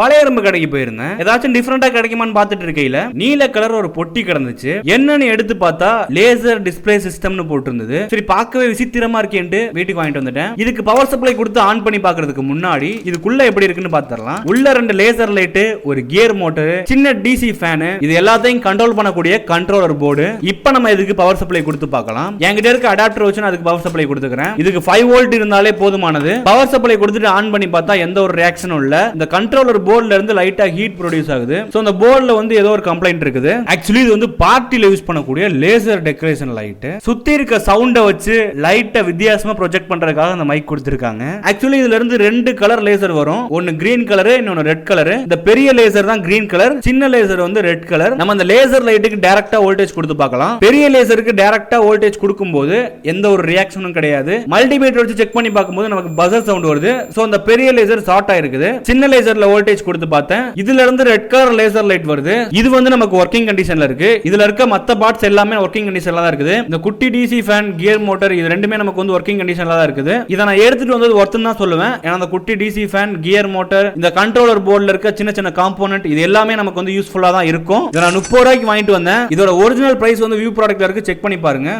பழைய எறும்பு கடைக்கு போயிருந்தேன். ஏதாச்சும் டிஃப்ரெண்டா கிடைக்குமான்னு பார்த்துட்டு இருக்கையில நீல கலர் ஒரு பொட்டி கிடந்துச்சு. என்னன்னு எடுத்து பார்த்தா லேசர் டிஸ்பிளே சிஸ்டம்னு போட்டிருந்தது. சரி பார்க்கவே விசித்திரமா இருக்கேன்ட்டு வீட்டுக்கு வாங்கிட்டு வந்துட்டேன். இதுக்கு பவர் சப்ளை கொடுத்து ஆன் பண்ணி பாக்குறதுக்கு முன்னாடி இதுக்குள்ள எப்படி இருக்குன்னு பாத்துரலாம் உள்ள ரெண்டு லேசர் லைட்டு ஒரு கியர் மோட்டர் சின்ன டிசி ஃபேனு இது எல்லாத்தையும் கண்ட்ரோல் பண்ணக்கூடிய கண்ட்ரோலர் போர்டு இப்போ நம்ம இதுக்கு பவர் சப்ளை கொடுத்து பார்க்கலாம். என்கிட்ட இருக்க அடாப்டர் வச்சு நான் அதுக்கு பவர் சப்ளை கொடுத்துக்கிறேன். இதுக்கு ஃபைவ் வோல்ட் இருந்தாலே போதுமானது. பவர் சப்ளை கொடுத்துட்டு ஆன் பண்ணி பார்த்தா எந்த ஒரு ரியாக்ஷனும் இல்ல. இந்த கண்ட்ரோலர் போர்டில் இருந்து லைட்டா ஹீட் ப்ரொடியூஸ் ஆகுது. ஸோ அந்த போர்டில் வந்து ஏதோ ஒரு கம்ப்ளைண்ட் இருக்குது. ஆக்சுவலி இது வந்து பார்ட்டில யூஸ் பண்ணக்கூடிய லேசர் டெக்கரேஷன் லைட் சுத்தி இருக்க சவுண்ட வச்சு லைட்டை வித்தியாசமா ப்ரொஜெக்ட் பண்றதுக்காக அந்த மைக் கொடுத்துருக்காங்க. ஆக்சுவலி இதுல இருந்து ரெண்டு கலர் லேசர் வரும். ஒன்னு கிரீன் கலர் இன்னொன்னு ரெட் கலர் இந்த பெரிய லேசர் தான் கிரீன் கலர் சின்ன லேசர் வந்து ரெட் கலர் நம்ம அந்த லேசர் லைட்டுக்கு டைரக்டா வோல்டேஜ் கொடுத்து பார்க்கலாம். பெரிய லேசருக்கு டைரக்டா வோல்டேஜ் கொடுக்கும்போது எந்த ஒரு ரியாக்ஷனும் கிடையாது. மல்டிமீட்டர் வச்சு செக் பண்ணி பார்க்கும்போது நமக்கு பசர் சவுண்ட் வருது. சோ அந்த பெரிய லேசர் ஷார்ட் ஆயிருக்குது சின்ன லேசர்ல வோல்டேஜ் கொடுத்து பார்த்தேன். இதுல இருந்து ரெட் கலர் லேசர் லைட் வருது. இது வந்து நமக்கு ஒர்க்கிங் கண்டிஷன்ல இருக்கு. இதுல இருக்க மத்த பார்ட்ஸ் எல்லாமே ஒர்க்கிங் கண்டிஷன்ல தான் இருக்குது. இந்த குட்டி டிசி ஃபேன் கியர் மோட்டர் இது ரெண்டுமே நமக்கு வந்து ஒர்க்கிங் கண்டிஷன்ல தான் இருக்குது. இதை நான் எடுத்துட்டு வந்தது ஒர்த்துன்னு தான் சொல்லுவேன். ஏன்னா அந்த குட்டி டிசி ஃபேன் கியர் மோட்டர் இந்த கண்ட்ரோலர் போர்டில் இருக்க சின்ன சின்ன காம்போனன்ட் இது எல்லாமே நமக்கு வந்து யூஸ்ஃபுல்லாக தான் இருக்கும். இதை நான் முப்பது ரூபாய்க்கு வாங்கிட்டு வந்தேன். இதோட ஒரிஜினல் பிரைஸ் வந்து வியூ ப்ராடக்ட்ல இருக்கு. செக் பண்ணி பாருங்க.